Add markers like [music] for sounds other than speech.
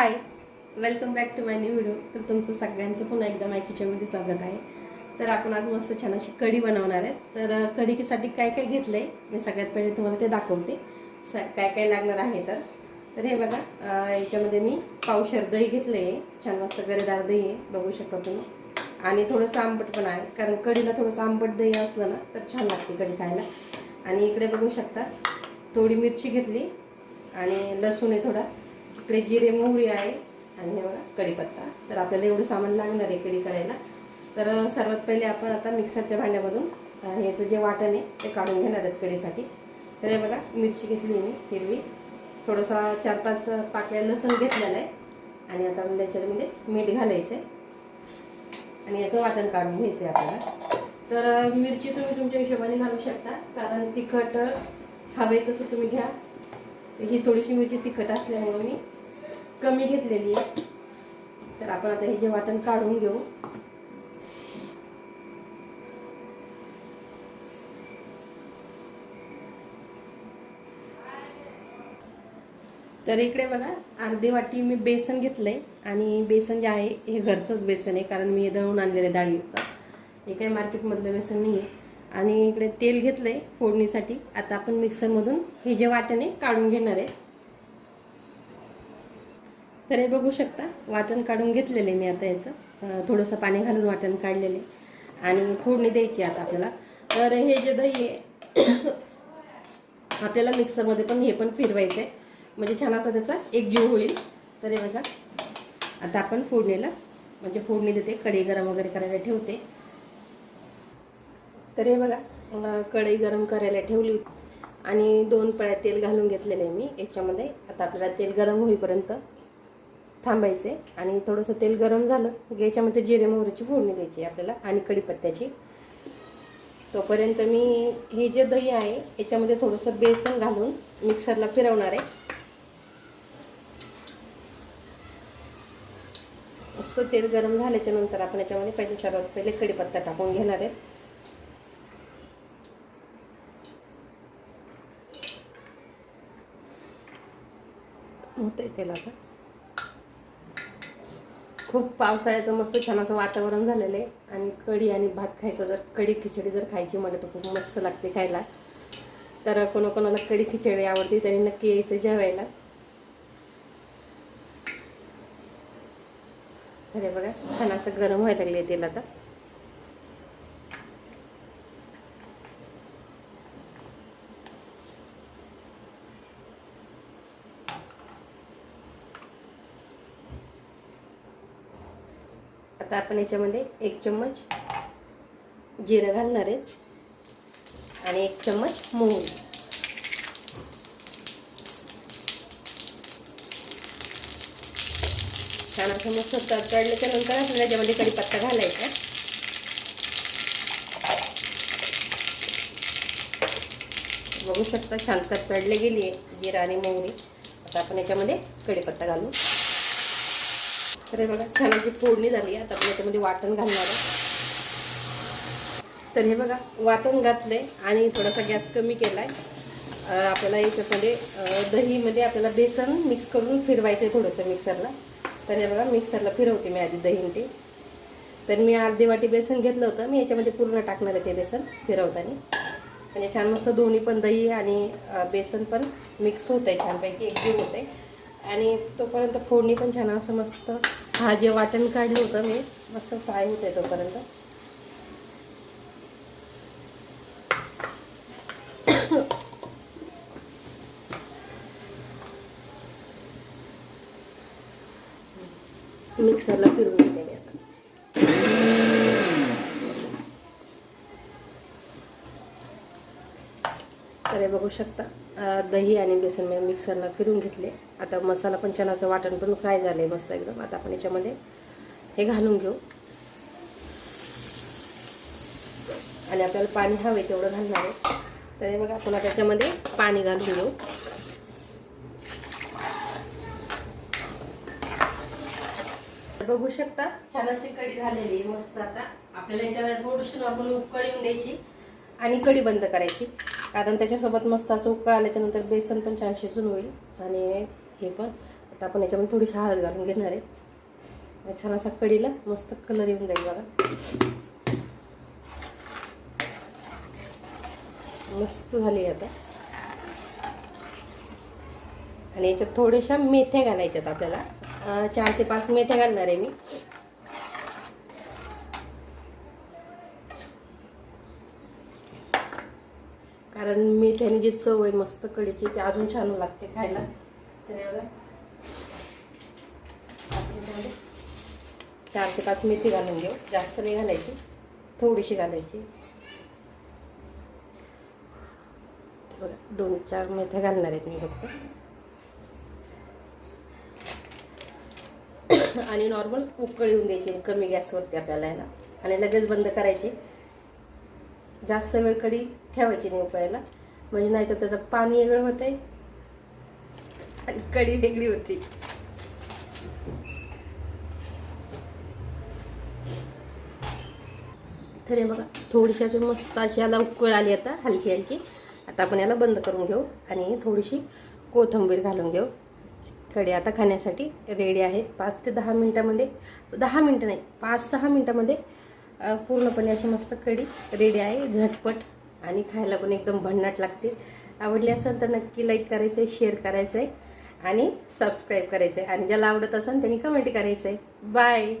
Hi welcome back to my new video तर तुमचं सगळ्यांचं पुन्हा एकदा मायकीच्यामध्ये स्वागत आहे. तर आपण आज मस्त छान अशी कढी बनवणार आहे. तर कढीकीसाठी काय काय घेतलं आहे मी सगळ्यात पहिले तुम्हाला ते दाखवते. स काय काय लागणार आहे तर. तर हे बघा याच्यामध्ये मी पावशर दही घेतलं आहे छान मस्त गरेदार दही आहे बघू शकता तुम्ही. आणि थोडंसं आंबट पण आहे कारण कढीला थोडंसं आंबट दही असलं ना तर छान लागते कढी खायला. आणि इकडे बघू शकता थोडी मिरची घेतली. आणि लसूण आहे थोडा. इकडे जिरे मोहरी आहे आणि हे बघा कढीपत्ता. तर आपल्याला एवढं सामान लागणार आहे कढी करायला. तर सर्वात पहिले आपण आता मिक्सरच्या भांड्यामधून ह्याचं जे वाटण आहे ते काढून घेणार आहेत कढीसाठी. तर हे बघा मिरची घेतली मी हिरवी. थोडंसा चार पाच पाकळ्या लसूण घेतलेला आहे. आणि आता आपल्याला याच्यामध्ये मीठ घालायचं आहे आणि याचं वाटण काढून घ्यायचं आहे आपल्याला. तर मिरची तुम्ही तुमच्या हिशोबाने घालू शकता. कारण तिखट हवे तसं तुम्ही घ्या. ही थोडीशी मिरची तिखट असल्यामुळे मी कमी घेतलेली आहे. तर आपण आता हे जे वाटण काढून घेऊ. तर इकडे बघा अर्धी वाटी मी बेसन घेतलंय आणि बेसन जे आहे हे घरचंच बेसन आहे कारण मी हे दळून आणलेलं आहे डाळीचं. हे काही मार्केटमधलं बेसन नाही आहे आणि इकडे तेल घेतलंय फोडणीसाठी. आता आपण मिक्सरमधून हे जे वाटण आहे काढून घेणार आहे. तर हे बघू शकता वाटण काढून घेतलेलं आहे मी आता याचं. थोडंसं पाणी घालून वाटण काढलेले. आणि फोडणी द्यायची आता आपल्याला. तर हे जे दही आहे [coughs] आपल्याला मिक्सरमध्ये पण हे पण फिरवायचं आहे म्हणजे छान असा त्याचा एक जीव होईल. तर हे बघा आता आपण फोडणीला म्हणजे फोडणी देते कढई गरम वगैरे करायला ठेवते. तर हे बघा कढई गरम करायला ठेवली. आणि दोन पळ्या तेल घालून घेतलेले आहे मी. याच्यामध्ये आता आपल्याला तेल गरम होईपर्यंत थांबायचे आणि थोडंसं तेल गरम झालं. की याच्यामध्ये जिरे मोहरीची फोडणी द्यायची आपल्याला आणि कढीपत्त्याची. तोपर्यंत मी हे जे दही आहे याच्यामध्ये थोडंसं बेसन घालून मिक्सरला फिरवणार आहे. असं तेल गरम झाल्याच्यानंतर आपण याच्यामध्ये पहिले सर्वात पहिले कढीपत्ता टाकून घेणार आहे. होतंय तेल आता. खूप पावसाळ्याचं मस्त छान असं वातावरण झालेलं आहे. आणि कढी आणि भात खायचं जर कढी खिचडी जर खायची म्हटलं तर खूप मस्त लागते खायला. तर कोणाकोणाला कढी खिचडी आवडते त्यांनी नक्की यायचं जेवायला अरे बघा छान असं गरम व्हायला लागले तेल आता. आता आपण याच्यामध्ये एक चम्मच जिरं घालणार आहेत आणि एक चम्मच मोहरी. छान असं मस्त तडल्याच्या नंतर आपल्याला याच्यामध्ये कढीपत्ता घालायचा. बघू शकता छान तडले गेली आहे जिरा आणि मोहरी. आता आपण याच्यामध्ये कढीपत्ता घालू. तर हे बघा छान अशी फोडणी झाली आता आपण याच्यामध्ये वाटण घालणार आहे. तर हे बघा वाटण घातलंय आणि थोडासा गॅस कमी केला आहे आपल्याला याच्यामध्ये दहीमध्ये आपल्याला बेसन मिक्स करून फिरवायचं आहे थोडंसं मिक्सरला तर हे बघा मिक्सरला फिरवते मी आधी दही ते. तर मी अर्धी वाटी बेसन घेतलं होतं. मी याच्यामध्ये पूर्ण टाकणार आहे ते बेसन फिरवताना. म्हणजे छान मस्त दोन्ही पण दही आणि बेसन पण मिक्स होत आहे छानपैकी एकजीव होत आहे आणि तोपर्यंत फोडणी पण छान असं मस्त हा जे वाटण काढलं होतं मी मस्त फ्राय होत आहे तोपर्यंत. [coughs] मिक्सरला फिरून घेते मी आता तर हे बघू शकता. दही आणि बेसन मी मिक्सरला फिरून घेतले. आता मसाला पण छान असं वाटण पण फ्राय झालं आहे मस्त एकदम. आता आपण याच्यामध्ये हे घालून घेऊ. आणि आपल्याला पाणी हवे तेवढं घालणार आहे. तर हे बघा आपण त्याच्यामध्ये पाणी घालून घेऊ. तर बघू शकता छान अशी कढी झालेली मस्त आता. आपल्याला याच्याला थोडीशी आपण उकळी द्यायची आणि कढी बंद करायची. कारण त्याच्यासोबत मस्त असं उकळा आल्याच्यानंतर बेसन पण छान शिजून होईल. आणि हे पण. आता आपण याच्यामध्ये थोडीशी हळद घालून घेणार आहे. छान असा कढीला मस्त कलर येऊन जाईल बघा. मस्त झाली आता. आणि याच्यात थोड्याशा मेथ्या घालायच्यात आपल्याला. चार ते पाच मेथ्या घालणार आहे मी. कारण मेथ्याने जी चव आहे मस्त कढीची ती अजून छान लागते खायला. तर चार ते पाच मेथी घालून घेऊ. जास्त नाही घालायची. थोडीशी घालायची. बघा दोन चार मेथ्या घालणार आहेत मी फक्त. [coughs] आणि नॉर्मल उकळी येऊन द्यायची कमी गॅसवरती आपल्याला याला आणि लगेच बंद करायची. जास्त वेळ कढी ठेवायची नाही उकळायला. म्हणजे नाही तर त्याचं पाणी वेगळं होतंय. आणि कढी वेगळी होती. तर हे बघा थोडीशी अशी मस्त अशी याला उकळ आली आता हलकी हलकी. आता आपण याला बंद करून घेऊ आणि थोडीशी कोथिंबीर घालून घेऊ. कढी आता खाण्यासाठी रेडी आहे. पाच ते दहा मिनटामध्ये दहा मिनटं नाही पाच सहा मिनटामध्ये पूर्णपणे अशी मस्त कढी रेडी आहे झटपट. आणि खायला पण एकदम भन्नाट लागते आवडली असेल तर नक्की लाईक करायचं आहे शेअर करायचं आहे आणि सबस्क्राईब करायचं आहे आणि ज्याला आवडत असेल त्यांनी कमेंट करायचं आहे बाय